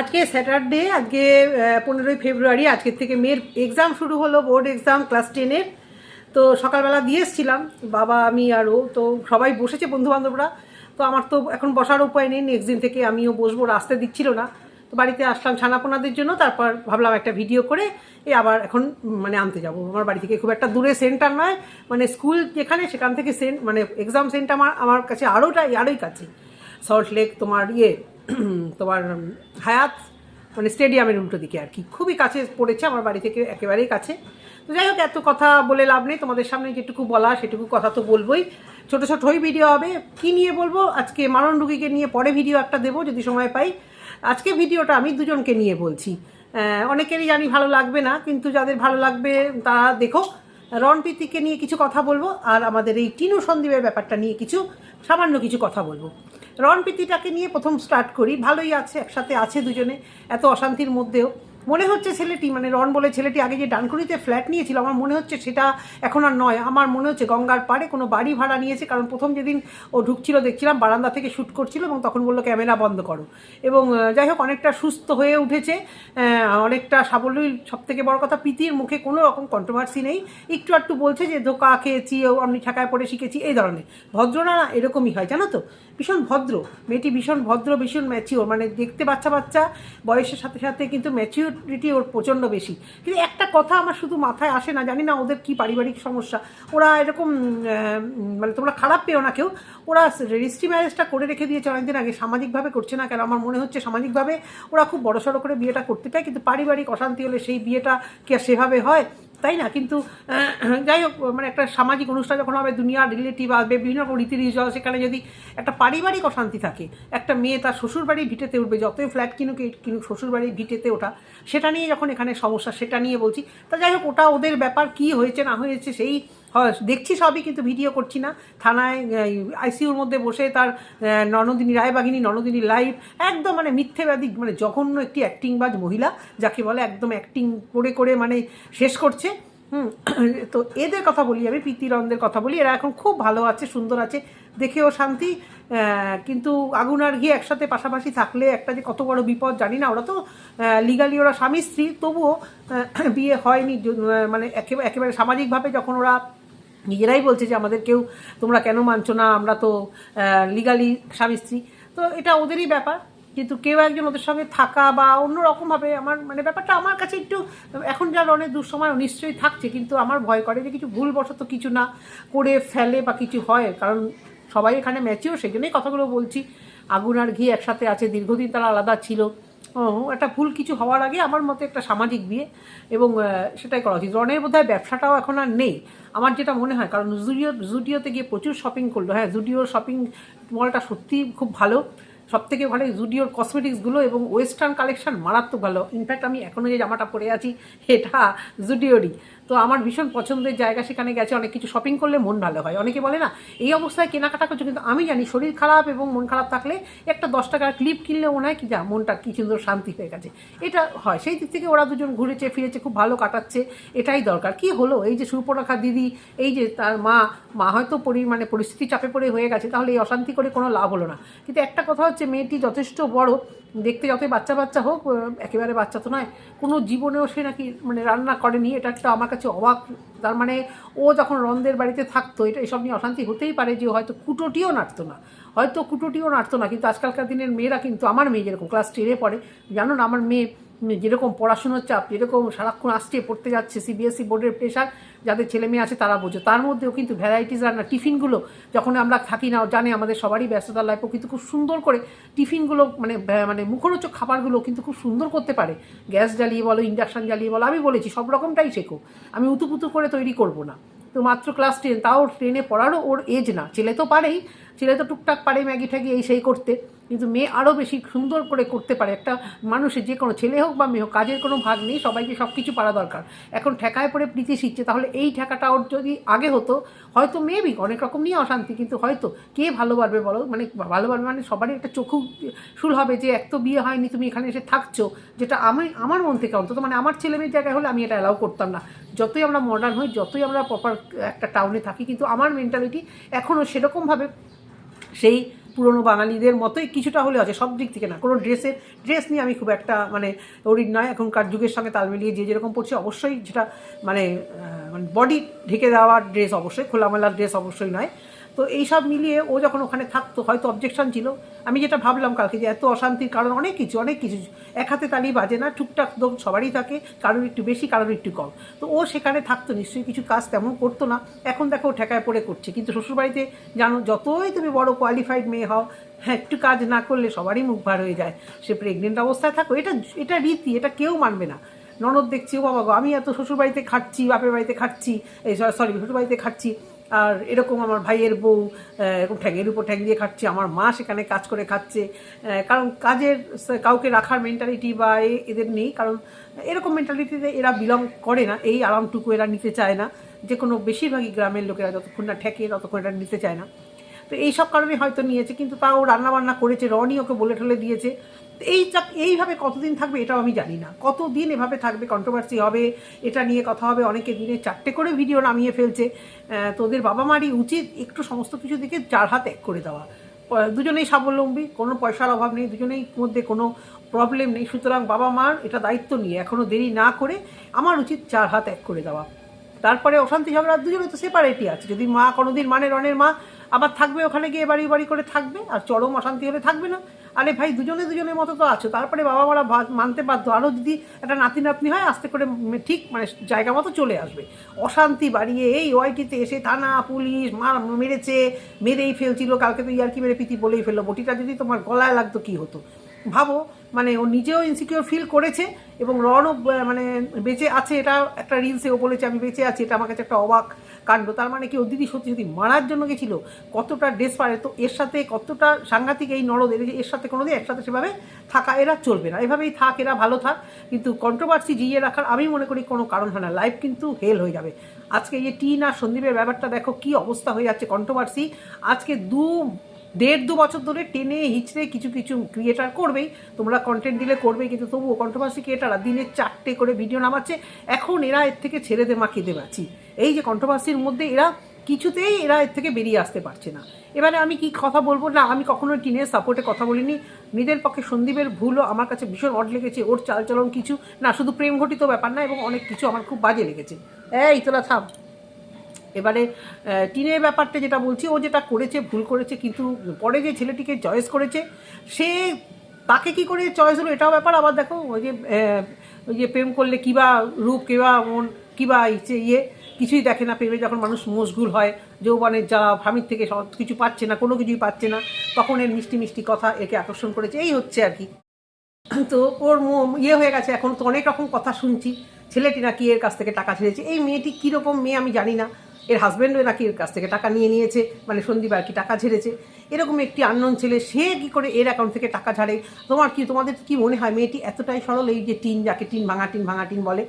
আজকে স্যাটারডে, আজকে পনেরোই ফেব্রুয়ারি, আজকের থেকে মেয়ের এক্সাম শুরু হলো বোর্ড এক্সাম ক্লাস টেনের তো সকালবেলা দিয়ে এসেছিলাম, বাবা, আমি আরও তো সবাই বসেছে বন্ধু বান্ধবরা তো আমার তো এখন বসার উপায় নেই নেক্সট দিন থেকে আমিও বসবো আসতে দিচ্ছিল না। তো বাড়িতে আসলাম ছানাপোনাদের জন্য, তারপর ভাবলাম একটা ভিডিও করে এই আবার এখন মানে আনতে যাব। আমার বাড়ি থেকে খুব একটা দূরে সেন্টার নয় মানে স্কুল যেখানে, সেখান থেকে সেন্ট মানে এক্সাম সেন্টার আমার আমার কাছে আরোটা আরোই কাছে সল্ট লেক তোমার ইয়ে তোমার হায়াত মানে স্টেডিয়ামের উল্টো দিকে আর কি। খুবই কাছে পড়েছে আমার বাড়ি থেকে, একেবারেই কাছে। তো যাই হোক, এত কথা বলে লাভ নেই। তোমাদের সামনে যেটুকু বলা, সেটুকু কথা তো বলবোই। ছোটো ছোটোই ভিডিও হবে। কি নিয়ে বলব? আজকে মারণ রুগীকে নিয়ে পরে ভিডিও একটা দেবো, যদি সময় পাই। আজকে ভিডিওটা আমি দুজনকে নিয়ে বলছি। অনেকেরই জানি ভালো লাগবে না, কিন্তু যাদের ভালো লাগবে, তারা দেখো। রণপ্রীতিকে নিয়ে কিছু কথা বলব, আর আমাদের এই টিনু সন্দীপের ব্যাপারটা নিয়ে কিছু, সামান্য কিছু কথা বলব। রণপ্রীতিটাকে নিয়ে প্রথম স্টার্ট করি। ভালোই আছে একসাথে আছে দুজনে এত অশান্তির মধ্যেও। মনে হচ্ছে ছেলেটি মানে রন বলে ছেলেটি আগে যে ডানকুনিতে ফ্ল্যাট নিয়েছিল, আমার মনে হচ্ছে সেটা এখন আর নয়। আমার মনে হচ্ছে গঙ্গার পাড়ে কোনো বাড়ি ভাড়া নিয়েছে, কারণ প্রথম যেদিন ও ঢুকছিল দেখছিলাম, বারান্দা থেকে শ্যুট করছিল এবং তখন বলল, ক্যামেরা বন্ধ করো। এবং যাই হোক, অনেকটা সুস্থ হয়ে উঠেছে। অনেকটা সাবলীল সব থেকে বড় কথা, প্রীতির মুখে কোনো রকম কন্ট্রোভার্সি নেই। একটু একটু বলছে যে, ধোকা খেয়েছি ও আমি ঠেকায় পড়ে শিখেছি, এই ধরনের। ভদ্র না এরকমই হয়, জানো তো? ভীষণ ভদ্র। মেয়েটি ভীষণ ভদ্র, ভীষণ ম্যাচিওর মানে দেখতে বাচ্চা বাচ্চা, বয়সের সাথে সাথে কিন্তু ম্যাচিউরিটি ওর প্রচণ্ড বেশি। কিন্তু একটা কথা আমার শুধু মাথায় আসে না, জানি না ওদের কি পারিবারিক সমস্যা। ওরা এরকম মানে তোমরা খারাপ পেও না কেউ। ওরা রেজিস্ট্রি ম্যারেজটা করে রেখে দিয়েছে অনেকদিন আগে, সামাজিকভাবে করছে না কেন? আমার মনে হচ্ছে সামাজিকভাবে ওরা খুব বড়সড় করে বিয়েটা করতে চায়, কিন্তু পারিবারিক অশান্তি হলে সেই বিয়েটা কি আর সেভাবে হয়? তাই না? কিন্তু যাই হোক মানে একটা সামাজিক অনুষ্ঠান যখন হবে, দুনিয়ার রিলেটিভ আসবে, বিভিন্ন রকম রীতি রিচুয়াল সেখানে যদি একটা পারিবারিক অশান্তি থাকে, একটা মেয়ে তার শ্বশুরবাড়ি ভিটেতে উঠবে, যতই ফ্ল্যাট কিনুক কিনুক, শ্বশুরবাড়ির ভিটেতে ওঠা, সেটা নিয়ে যখন এখানে সমস্যা, সেটা নিয়ে বলছি, তা যাই হোক, ওটা ওদের ব্যাপার, কি হয়েছে, না হয়েছে, সেই দেখছি সবই কিন্তু ভিডিও করছি না। থানায় আইসিউর মধ্যে বসে তার ননদিনী রায়বাগিনী ননদিনী লাইভ একদম মানে মিথ্যেবাদী মানে জঘন্য একটি অ্যাক্টিংবাজ মহিলা, যাকে বলে একদম অ্যাক্টিং করে করে মানে শেষ করছে। হুম, তো এদের কথা বলি আমি প্রীতিরন্দের কথা বলি। এরা এখন খুব ভালো আছে, সুন্দর আছে, দেখেও শান্তি। কিন্তু আগুন আর ঘি একসাথে পাশাপাশি থাকলে একটা যে কত বড় বিপদ জানি না, ওরা তো লিগালি ওরা স্বামী, স্ত্রী, তবুও বিয়ে হয়নি মানে একেবারে একেবারে সামাজিকভাবে যখন ওরা নিজেরাই বলছে যে আমাদের কেউ, তোমরা কেন মানছো না, আমরা তো লিগালি স্বামী, স্ত্রী, তো এটা ওদেরই ব্যাপার। কিন্তু কেউ একজন ওদের সঙ্গে থাকা বা অন্য রকমভাবে আমার মানে ব্যাপারটা আমার কাছে একটু, এখন যার অনেক দুঃসময় নিশ্চয়ই থাকছে, কিন্তু আমার ভয় করে যে কিছু ভুলবশত কিছু না করে ফেলে বা কিছু হয়, কারণ সবাই এখানে ম্যাচিও সেই জন্যই কথাগুলো বলছি। আগুন আর ঘি একসাথে আছে, দীর্ঘদিন তারা আলাদা ছিল। একটা ভুল কিছু হওয়ার আগে আমার মতে একটা সামাজিক বিয়ে এবং সেটাই করা উচিত। রনের বোধহয় ব্যবসাটাও এখন আর নেই। আমার যেটা মনে হয়, কারণ জুডিও, জুডিওতে গিয়ে প্রচুর শপিং করল। হ্যাঁ জুডিওর শপিং মলটা সত্যিই খুব ভালো। সব থেকে ভালো জুডিওর কসমেটিক্সগুলো এবং ওয়েস্টার্ন কালেকশন মারাত্মক ভালো। ইনফ্যাক্ট আমি এখনও যে জামাটা পরে আছি, এটা জুডিওরই। তো আমার ভীষণ পছন্দের জায়গা সেখানে গেছে, অনেক কিছু শপিং করলে মন ভালো হয়। অনেকে বলে না, এই অবস্থায় কেনাকাটা করছ, কিন্তু আমি জানি শরীর খারাপ এবং মন খারাপ থাকলে একটা দশ টাকার ক্লিপ কিনলে মনে হয় কি, যা মনটা কি সুন্দর শান্তি হয়ে গেছে। এটা হয়। সেই দিক থেকে ওরা দুজন ঘুরেছে, ফিরেছে, খুব ভালো কাটাচ্ছে, এটাই দরকার। কি হলো? এই যে সুপরেখা দিদি, এই যে তার মা মা হয়তো পরি মানে পরিস্থিতি চাপে পড়ে হয়ে গেছে, তাহলে এই অশান্তি করে কোনো লাভ হলো না। কিন্তু একটা কথা হচ্ছে, মেয়েটি যথেষ্ট বড় দেখতে যতই বাচ্চা বাচ্চা হোক একেবারে বাচ্চা তো নয়, কোনো জীবনেও সে নাকি মানে রান্না করেনি, এটা একটা আমার কাছে অবাক। তার মানে ও যখন রন্দের বাড়িতে থাকতো, এটা এসব নিয়ে অশান্তি হতেই পারে যে হয়তো কুটোটিও নাড়তো না। হয়তো কুটোটিও নাড়তো না, কিন্তু আজকালকার দিনের মেয়েরা কিন্তু, আমার মেয়ে যেরকম ক্লাস টেনে পড়ে, জানো না, আমার মেয়ে যেরকম পড়াশুনোর চাপ যেরকম সারাক্ষণ আসছে, পড়তে যাচ্ছে সিবিএসসি বোর্ডের প্রেশার যাদের ছেলে মেয়ে আছে তারা বোঝে। তার মধ্যেও কিন্তু ভ্যারাইটিস রান্না টিফিনগুলো যখন আমরা থাকি না, জানে আমাদের সবারই ব্যস্ততার লাইফ কিন্তু খুব সুন্দর করে টিফিনগুলো মানে মানে মুখরোচক খাবারগুলো কিন্তু খুব সুন্দর করতে পারে। গ্যাস জ্বালিয়ে বলো ইন্ডাকশান জ্বালিয়ে বলো, আমি বলেছি, সব রকমটাই শেখো। আমি উতুপুতু করে তৈরি করব না। তো মাত্র ক্লাস টেন তাও ট্রেনে পড়ারও ওর এজ না। ছেলে তো পারেই ছেলে তো টুকটাক পারে ম্যাগি ঠ্যাগি এই সেই করতে, কিন্তু মেয়ে আরও বেশি সুন্দর করে করতে পারে। একটা মানুষের যে কোনো ছেলে হোক বা মেয়ে হোক, কাজের কোনো ভাগ নেই, সবাইকে সব কিছু পারা দরকার। এখন ঠেকায় পড়ে প্রীতি শিখছে, তাহলে এই ঠেকাটা ওর যদি আগে হতো, হয়তো মেবি অনেক রকম নিয়ে অশান্তি, কিন্তু হয়তো কে ভালো পারবে বলো? মানে ভালো পারবে মানে সবারই একটা চক্ষু শুল হবে যে এক তো বিয়ে হয়নি, তুমি এখানে এসে থাকছো, যেটা আমি, আমার মন থেকে অন্তত মানে আমার ছেলে মেয়ের জায়গায় হলে আমি এটা অ্যালাউ করতাম না। যতই আমরা মডার্ন হই, যতই আমরা প্রপার একটা টাউনে থাকি, কিন্তু আমার মেন্টালিটি এখনও সেরকমভাবে সেই পুরনো বাঙালিদের মতোই কিছুটা হলে আছে, সব দিক থেকে না। কোনো ড্রেসের, ড্রেস নিয়ে আমি খুব একটা মানে ওরিড নয়। এখনকার যুগের সঙ্গে তাল মিলিয়ে যে যেরকম পড়ছে, অবশ্যই যেটা মানে মানে বডি ঢেকে দেওয়ার ড্রেস অবশ্যই খোলামেলার ড্রেস অবশ্যই নয়। তো এই সব মিলিয়ে ও যখন ওখানে থাকতো, হয়তো অবজেকশন ছিল। আমি যেটা ভাবলাম কালকে যে এত অশান্তির কারণ, অনেক কিছু অনেক কিছু। এক হাতে তালি বাজে না, টুকটাক দোষ সবারই থাকে, কারোর একটু বেশি, কারোর একটু কম। তো ও সেখানে থাকতো, নিশ্চয়ই কিছু কাজ তেমন করতো না। এখন দেখো ঠেকায় পড়ে করছে। কিন্তু শ্বশুরবাড়িতে জানো, যতই তুমি বড় কোয়ালিফাইড মেয়ে হও হ্যাঁ একটু কাজ না করলে সবারই মুখ ভার হয়ে যায়। সে প্রেগনেন্ট অবস্থায় থাকো, এটা এটা রীতি, এটা কেউ মানবে না। ননদ দেখছি, ও বাবা গো, আমি এত শ্বশুরবাড়িতে খাচ্ছি বাপের বাড়িতে খাচ্ছি এই সরি শ্বশুরবাড়িতে খাচ্ছি আর এরকম আমার ভাইয়ের বউ এরকম ঠ্যাঙের উপর ঠ্যাং দিয়ে খাচ্ছে, আমার মা সেখানে কাজ করে খাচ্ছে। কারণ কাজের কাউকে রাখার মেন্টালিটি বা এদের নেই, কারণ এরকম মেন্টালিটিতে এরা বিলং করে না, এই আরামটুকু এরা নিতে চায় না। যে কোনো বেশিরভাগই গ্রামের লোকেরা যতক্ষণ না ঠেকে, ততক্ষণ এরা নিতে চায় না। তো এই সব কারণে হয়তো নিয়েছে, কিন্তু তাও রান্না বান্না করেছে, রনি ওকে বলে ঠলে দিয়েছে। এই চাক- এইভাবে কতদিন থাকবে এটাও আমি জানি না। কতদিন এভাবে থাকবে কন্ট্রোভার্সি হবে এটা নিয়ে কথা হবে অনেকে দিনে চারটে করে ভিডিও নামিয়ে ফেলছে। আহ, তো ওদের বাবা মারই উচিত একটু সমস্ত কিছু দিকে চার হাত এক করে দেওয়া। দুজনেই স্বাবলম্বী কোনো পয়সার অভাব নেই দুজনেই মধ্যে কোনো প্রবলেম নেই। সুতরাং বাবা মার এটা দায়িত্ব নিয়ে এখনও দেরি না করে আমার উচিত চার হাত এক করে দেওয়া। তারপরে অশান্তি ঝগড়া দুজনে তো সেপারেটই আছে। যদি মা কোনোদিন মানে রনের মা আবার থাকবে ওখানে গিয়ে বাড়ি বাড়ি করে থাকবে আর চরম অশান্তি হলে থাকবে না। আরে ভাই, দুজনে দুজনের মতো তো আছো। তারপরে বাবা মারা মানতে বাধ্য। আরও যদি একটা নাতি নাতনি হয়, আস্তে করে ঠিক মানে জায়গা মতো চলে আসবে। অশান্তি বাড়িয়ে এই ওয়াইটিতে এসে থানা, পুলিশ মার মেরেছে, মেরেই ফেলছিল। কালকে তো ইয়ার্কি মেরে পিতি বলেই ফেলল। বটিটা যদি তোমার গলায় লাগতো, কি হতো? ভাবো মানে ও নিজেও ইনসিকিউর ফিল করেছে এবং রনও মানে বেঁচে আছে, এটা একটা রিলসে ও বলেছে, আমি বেঁচে আছি, এটা আমার কাছে একটা অবাক কাণ্ড। তার মানে কি, ও দিদি সত্যি সত্যি মারার জন্য গেছিল, কতটা ড্রেস পারে তো এর সাথে কতটা সাংঘাতিক এই নরদ, এর সাথে কোনোদিন একসাথে সেভাবে থাকা, এরা চলবে না। এভাবেই থাক, এরা ভালো থাক, কিন্তু কন্ট্রোভার্সি জিইয়ে রাখার আমি মনে করি কোনো কারণ হয় না লাইফ কিন্তু হেল হয়ে যাবে। আজকে এই যে টিন আর সন্দীপের ব্যাপারটা দেখো, কি অবস্থা হয়ে যাচ্ছে কন্ট্রোভার্সি আজকে দু দেড় দু বছর ধরে টেনে হিচড়ে কিছু কিছু ক্রিয়েটার করবেই, তোমরা কন্টেন্ট দিলে করবেই, কিন্তু তবুও কন্ট্রোভার্সি ক্রিয়েটাররা দিনে চারটে করে ভিডিও নামাচ্ছে। এখন এরা এর থেকে ছেড়ে দে মাখিয়ে দে বাঁচি এই যে কন্ট্রোভার্সির মধ্যে এরা কিছুতেই এরা এর থেকে বেরিয়ে আসতে পারছে না। এবারে আমি কি কথা বলব? না, আমি কখনো টিনের সাপোর্টে কথা বলিনি। নিজের পক্ষে সন্দীপের ভুলও আমার কাছে ভীষণ অড লেগেছে। ওর চালচলন কিছু, না, শুধু প্রেম ঘটিত ব্যাপার না, এবং অনেক কিছু আমার খুব বাজে লেগেছে। এই তোলা থাম। এবারে টিনের ব্যাপারটা যেটা বলছি, ও যেটা করেছে, ভুল করেছে, কিন্তু পরে যে ছেলেটিকে চয়েস করেছে, সে তাকে কি করে চয়েস হলো, এটাও ব্যাপার। আবার দেখো, ওই যে ওই যে প্রেম করলে কিবা রূপ কিবা মন কিবা ইচ্ছে ইয়ে কিছুই দেখে না প্রেমে। যখন মানুষ মশগুল হয়, যৌবনের যা স্বামীর থেকে সব কিছু পাচ্ছে না, কোনো কিছুই পাচ্ছে না, তখন এর মিষ্টি মিষ্টি কথা একে আকর্ষণ করেছে। এই হচ্ছে আর কি। তো ওর ইয়ে হয়ে গেছে, এখন তো অনেক রকম কথা শুনছি। ছেলেটি নাকি এর কাছ থেকে টাকা ছেড়েছে। এই মেয়েটি কীরকম মেয়ে আমি জানি না। এর হাজব্যান্ডও নাকি এর কাছ থেকে টাকা নিয়ে নিয়েছে মানে সন্দীপ আর কি টাকা ঝেড়েছে। এরকম একটি আননোন ছেলে, সে কি করে এর অ্যাকাউন্ট থেকে টাকা ঝাড়ে? তোমার কি, তোমাদের কি মনে হয় মেয়েটি এতটাই সরল, এই যে টিন যাকে টিন ভাঙা টিন ভাঙা টিন বলে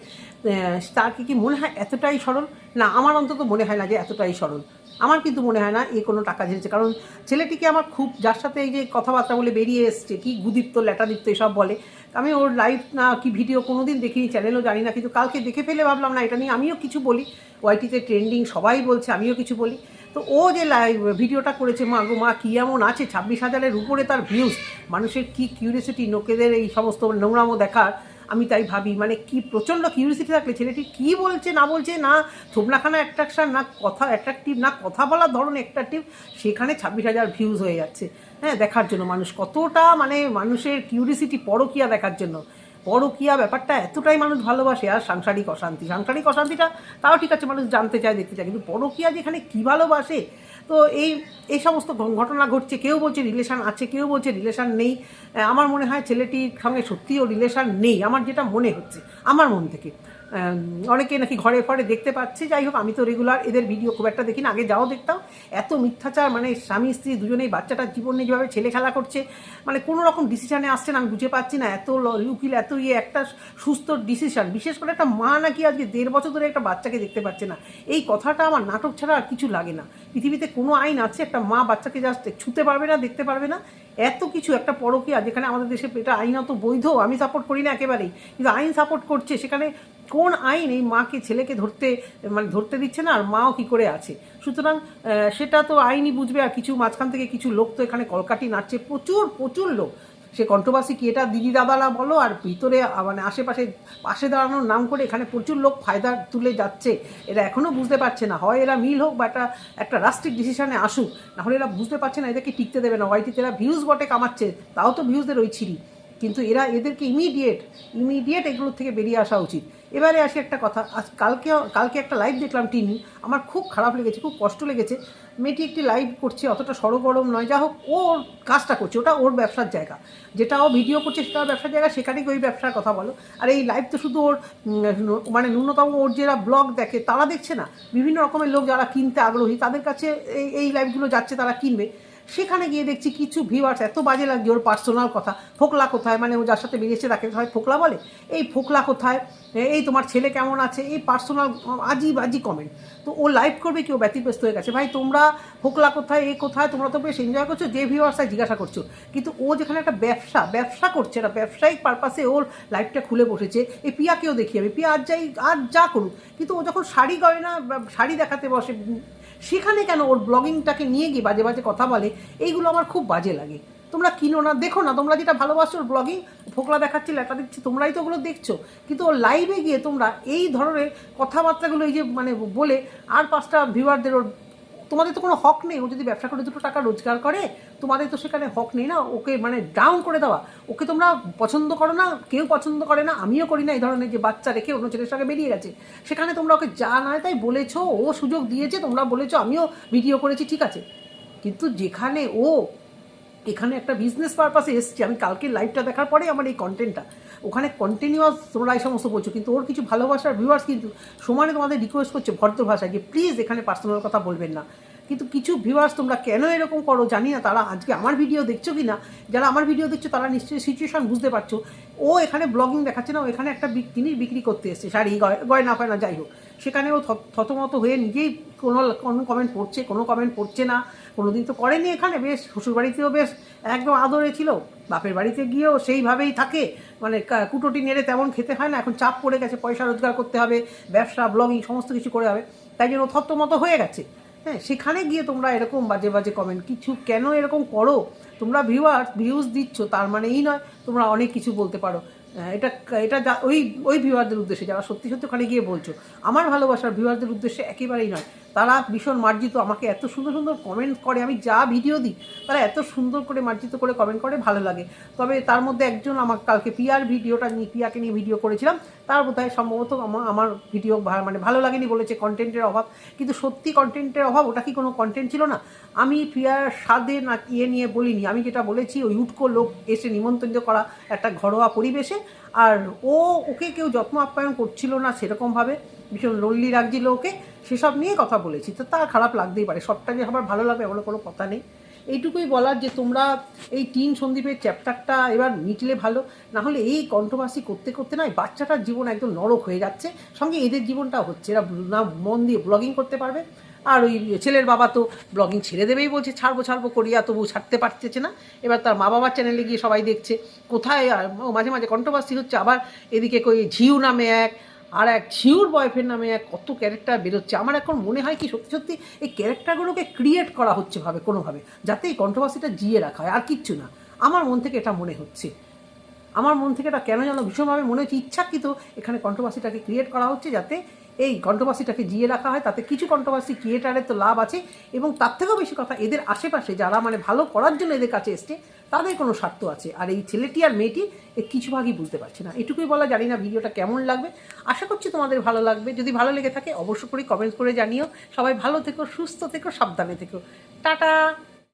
তার কি কি মনে হয় এতটাই সরল? না, আমার অন্তত মনে হয় না যে এতটাই সরল। আমার কিন্তু মনে হয় না এ কোনো টাকা ঝেড়েছে। কারণ ছেলেটিকে আমার খুব, যার সাথে এই যে কথাবার্তা বলে বেরিয়ে এসছে, কি গুদীপ্ত ল্যাটাদীপ্ত এসব বলে, আমি ওর লাইভ না কি ভিডিও কোনো দিন দেখিনি চ্যানেলও জানি না, কিন্তু কালকে দেখে ফেলে ভাবলাম, না, এটা নিয়ে আমিও কিছু বলি। ওয়াইটিতে ট্রেন্ডিং সবাই বলছে, আমিও কিছু বলি। তো ও যে লাইভ ভিডিওটা করেছে, মা গো, মা, কী এমন আছে? ছাব্বিশ হাজারের উপরে তার ভিউজ মানুষের কি কিউরিয়াসিটি লোকেদের এই সমস্ত নোংরামো দেখার আমি তাই ভাবি মানে কি প্রচণ্ড কিউরিয়াসিটি থাকলে ছেলেটি কি বলছে, না বলছে, না থোবনাখানা অ্যাট্রাকশন না কথা অ্যাট্রাকটিভ না কথা বলার ধরন অ্যাট্রাকটিভ সেখানে ছাব্বিশ হাজার ভিউজ হয়ে যাচ্ছে। হ্যাঁ দেখার জন্য মানুষ কতটা মানে মানুষের কিউরিয়াসিটি পরকিয়া দেখার জন্য। পরকিয়া ব্যাপারটা এতটাই মানুষ ভালোবাসে, আর সাংসারিক অশান্তি। সাংসারিক অশান্তিটা তাও ঠিক আছে, মানুষ জানতে চায়, দেখতে চায়, কিন্তু পরকিয়া যেখানে কী ভালোবাসে তো এই এই সমস্ত ঘটনা ঘটছে, কেউ বলছে রিলেশান আছে, কেউ বলছে রিলেশান নেই। আমার মনে হয় ছেলেটির সঙ্গে সত্যিও রিলেশান নেই, আমার যেটা মনে হচ্ছে, আমার মন থেকে। অনেকে নাকি ঘরে ফরে দেখতে পাচ্ছে। যাই হোক, আমি তো রেগুলার এদের ভিডিও খুব একটা দেখি না। আগে যাও দেখতাম। এত মিথ্যাচার মানে স্বামী, স্ত্রী দুজনেই বাচ্চাটার জীবন যেভাবে ছেলে খেলা করছে মানে কোনো রকম ডিসিশানে আসছে না, আমি বুঝে পাচ্ছি না। এত ল- উকিল, এত ইয়ে একটা সুস্থ ডিসিশান বিশেষ করে একটা মা নাকি আজকে দেড় বছর ধরে একটা বাচ্চাকে দেখতে পাচ্ছে না। এই কথাটা আমার নাটক ছাড়া আর কিছু লাগে না। পৃথিবীতে কোনো আইন আছে, একটা মা বাচ্চাকে জাস্ট ছুতে পারবে না, দেখতে পারবে না। এত কিছু, একটা পরকীয়া যেখানে আমাদের দেশে এটা অত বৈধ, আমি সাপোর্ট করি না একেবারেই। কিন্তু আইন সাপোর্ট করছে, সেখানে কোন আইন এই মাকে, ছেলেকে ধরতে মানে ধরতে দিচ্ছে না, আর মাও কি করে আছে? সুতরাং সেটা তো আইনই বুঝবে, আর কিছু মাঝখান থেকে কিছু লোক তো এখানে কলকাটি নাচছে প্রচুর প্রচুর লোক। সে কন্ট্রোভার্সি কি এটা দিদি দাদারা বলো আর ভিতরে মানে আশেপাশে পাশে দাঁড়ানোর নাম করে এখানে প্রচুর লোক ফায়দা তুলে যাচ্ছে। এরা এখনও বুঝতে পারছে না। হয় এরা মিল হোক বা একটা একটা রাষ্ট্রিক ডিসিশনে আসুক নাহলে এরা বুঝতে পারছে না, এদেরকে টিকতে দেবে না। ওয়াইটিতে এরা ভিউজ বটে কামাচ্ছে, তাও তো ভিউজদের ওই ছিরি কিন্তু এরা এদেরকে ইমিডিয়েট ইমিডিয়েট এগুলোর থেকে বেরিয়ে আসা উচিত। এবারে আসি একটা কথা। আজ কালকে কালকে একটা লাইভ দেখলাম টিনি। আমার খুব খারাপ লেগেছে, খুব কষ্ট লেগেছে। মেয়েটি একটি লাইভ করছে, অতটা সরগরম নয়। যা হোক ওর কাজটা করছে, ওটা ওর ব্যবসার জায়গা। যেটা ও ভিডিও করছে, সেটা ব্যবসার জায়গা সেখানে ওই ব্যবসার কথা বলো। আর এই লাইভ তো শুধু ওর মানে ন্যূনতম ওর যারা ব্লগ দেখে, তারা দেখছে না। বিভিন্ন রকমের লোক যারা কিনতে আগ্রহী, তাদের কাছে এই এই লাইভগুলো যাচ্ছে, তারা কিনবে। সেখানে গিয়ে দেখছি কিছু ভিউয়ার্স এত বাজে লাগছে ওর পার্সোনাল কথা। ফোকলা কোথায়? মানে ও যার সাথে বেরিয়েছে তাকে সবাই ফোকলা বলে? এই ফোকলা কোথায়? এই তোমার ছেলে কেমন আছে? এই পার্সোনাল আজই বাজি কমেন্ট তো ও লাইভ করবে কি? ও ব্যতিব্যস্ত হয়ে গেছে। ভাই, তোমরা ফোকলা কোথায়? এ কোথায়? তোমরা তো বেশ এনজয় করছ, যে ভিউয়ার্সটা জিজ্ঞাসা করছ। কিন্তু ও যেখানে একটা ব্যবসা ব্যবসা করছে না ব্যবসায়িক পারপাসে ওর লাইফটা খুলে বসেছে। এই পিয়াকেও দেখি আমি। পিয়া আর যাই আর যা করুক। কিন্তু ও যখন শাড়ি গয়না, শাড়ি দেখাতে বসে সেখানে কেন ওর ব্লগিংটাকে নিয়ে গিয়ে বাজে বাজে কথা বলে? এইগুলো আমার খুব বাজে লাগে। তোমরা কিনো না, দেখো না, তোমরা যেটা ভালোবাসো ওর ব্লগিং ফোকলা দেখাচ্ছে লেখা দিচ্ছে, তোমরাই তো ওগুলো দেখছ। কিন্তু ওর লাইভে গিয়ে তোমরা এই ধরনের কথাবার্তাগুলো এই যে মানে বলে আর পাঁচটা ভিউয়ারদের ওর তোমাদের তো কোনো হক নেই। ও যদি ব্যবসা করে দুটো টাকা রোজগার করে, তোমাদের তো সেখানে হক নেই না। ওকে মানে ডাউন করে দেওয়া। ওকে তোমরা পছন্দ করো না, কেউ পছন্দ করে না, আমিও করি না এই ধরনের যে বাচ্চা রেখে অন্য ছেলের সঙ্গে বেরিয়ে গেছে। সেখানে তোমরা ওকে যা নয় তাই বলেছ, ও সুযোগ দিয়েছে, তোমরা বলেছ, আমিও ভিডিও করেছি, ঠিক আছে। কিন্তু যেখানে ও এখানে একটা বিজনেস পারপাসে এসছি। আমি কালকে লাইভটা দেখার পরে আমার এই কন্টেন্টটা ওখানে কন্টিনিউয়াস তোমরা এই সমস্ত বলছো, কিন্তু ওর কিছু ভালোবাসার ভিউয়ার্স কিন্তু সমানে তোমাদের রিকোয়েস্ট করছে ভদ্র ভাষায় যে প্লিজ এখানে পার্সোনাল কথা বলবেন না। কিন্তু কিছু ভিউয়ার্স তোমরা কেন এরকম করো জানি না, তারা আজকে আমার ভিডিও দেখছ কি না যারা আমার ভিডিও দেখছ, তারা নিশ্চয়ই সিচুয়েশন বুঝতে পারছ। ও এখানে ব্লগিং দেখাচ্ছে না, ও এখানে একটা জিনিস বিক্রি করতে এসছে, শাড়ি, গয়- গয়না ফয়না, যাই হোক। সেখানে ও থতমত হয়ে নিজেই কোনো কোনো কমেন্ট পড়ছে, কোনো কমেন্ট পড়ছে না। কোনো দিন তো করেনি এখানে, বেশ, শ্বশুরবাড়িতেও বেশ একদম আদরে ছিল। বাপের বাড়িতে গিয়েও সেইভাবেই থাকে। মানে কুটোটি নেড়ে তেমন খেতে হয় না, এখন চাপ পড়ে গেছে, পয়সা রোজগার করতে হবে, ব্যবসা ব্লগিং সমস্ত কিছু করে হবে। তাই জন্য থতমত হয়ে গেছে। হ্যাঁ সেখানে গিয়ে তোমরা এরকম বাজে বাজে কমেন্ট কিছু কেন এরকম করো? তোমরা ভিউয়ার ভিউজ দিচ্ছ, তার মানে এই নয়, তোমরা অনেক কিছু বলতে পারো। এটা এটা ওই ওই ভিউয়ারদের উদ্দেশ্যে, যারা সত্যি সত্যি ওখানে গিয়ে বলছো, আমার ভালোবাসার ভিউয়ারদের উদ্দেশ্যে একেবারেই নয়। তারা ভীষণ মার্জিত, আমাকে এত সুন্দর সুন্দর কমেন্ট করে, আমি যা ভিডিও দিই, তারা এত সুন্দর করে মার্জিত করে কমেন্ট করে, ভালো লাগে। তবে তার মধ্যে একজন আমার কালকে পিয়ার ভিডিওটা নিয়ে পিয়াকে নিয়ে ভিডিও করেছিলাম, তার বোধহয় সম্ভবত আমার আমার ভিডিও মানে ভালো লাগেনি বলেছে কন্টেন্টের অভাব। কিন্তু সত্যি কন্টেন্টের অভাব, ওটা কি কোনো কন্টেন্ট ছিল না? আমি পিয়ার স্বাদে না ইয়ে নিয়ে বলিনি। আমি যেটা বলেছি, ওই উটকো লোক এসে নিমন্ত্রণ করা একটা ঘরোয়া পরিবেশে, আর ও, ওকে কেউ যত্ন আপ্যায়ন করছিল না সেরকমভাবে। ভীষণ লোনলি লাগছিল ওকে, সেসব নিয়ে কথা বলেছি। তো তার খারাপ লাগতেই পারে, সবটা যে আমার ভালো লাগবে এমন কোনো কথা নেই। এইটুকুই বলার যে তোমরা এই তিন সন্দীপের চ্যাপ্টারটা এবার মিটলে ভালো, না হলে এই কন্ট্রোভার্সি করতে করতে না বাচ্চাটার জীবন একদম নরক হয়ে যাচ্ছে। সঙ্গে এদের জীবনটা হচ্ছে, এরা না মন দিয়ে ব্লগিং করতে পারবে। আর ওই ছেলের বাবা তো ব্লগিং ছেড়ে দেবেই বলছে, ছাড়বো ছাড়বো করিয়া তবু ছাড়তে পারতেছে না। এবার তার মা বাবার চ্যানেলে গিয়ে সবাই দেখছে, কোথায় মাঝে মাঝে কন্ট্রোভার্সি হচ্ছে, আবার এদিকে কই ঝিউ নামে এক আর এক ঝিউর বয়ফ্রেন্ড নামে এক কত ক্যারেক্টার বেরোচ্ছে। আমার এখন মনে হয় কি, সত্যি সত্যি এই ক্যারেক্টারগুলোকে ক্রিয়েট করা হচ্ছে ভাবে, কোনোভাবে, যাতে এই কন্ট্রোভার্সিটা জিয়ে রাখা হয়। আর কিচ্ছু না। আমার মন থেকে এটা মনে হচ্ছে। আমার মন থেকে এটা কেন যেন ভীষণভাবে মনে হচ্ছে, ইচ্ছাকৃত এখানে কন্ট্রোভার্সিটাকে ক্রিয়েট করা হচ্ছে, যাতে এই কন্ট্রোভার্সিটাকে জিয়ে রাখা হয়। তাতে কিছু কন্ট্রোভার্সি ক্রিয়েটারের তো লাভ আছে এবং তার থেকেও বেশি কথা এদের আশেপাশে যারা মানে ভালো করার জন্য এদের কাছে এসছে তাদের কোনো স্বার্থ আছে। আর এই ছেলেটি আর মেয়েটি এর কিছু ভাগই বুঝতে পারছে না। এটুকুই বলা জানি না ভিডিওটা কেমন লাগবে। আশা করছি তোমাদের ভালো লাগবে। যদি ভালো লেগে থাকে অবশ্য করে কমেন্ট করে জানিও। সবাই ভালো থেকো, সুস্থ থেকো, সাবধানে থেকো। টাটা!